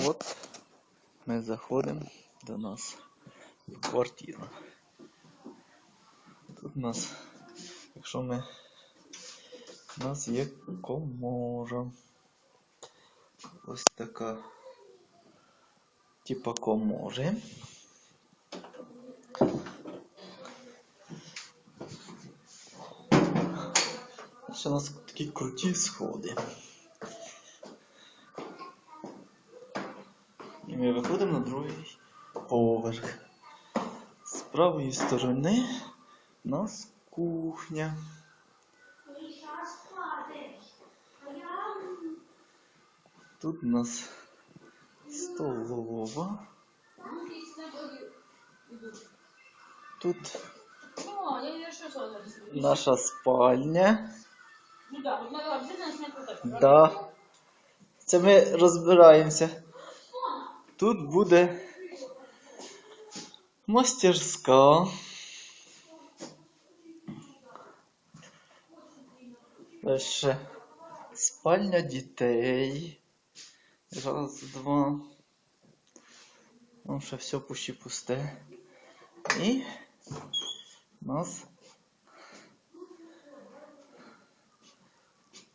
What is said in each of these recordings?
От ми заходимо до нас в квартиру. Тут у нас, якщо ми. У нас є комора. Ось така. Типа комори. Ще у нас такі круті сходи. І ми виходимо на другий поверх. З правої сторони у нас кухня. Тут у нас столова. Тут наша спальня. Ну. Да. Це ми розбираємося. Тут буде мастерська. Дальше спальня дітей. Раз, два. Там ще все пущі пусте. І у нас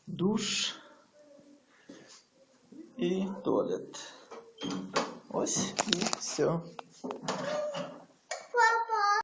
душ і туалет. Ось і все.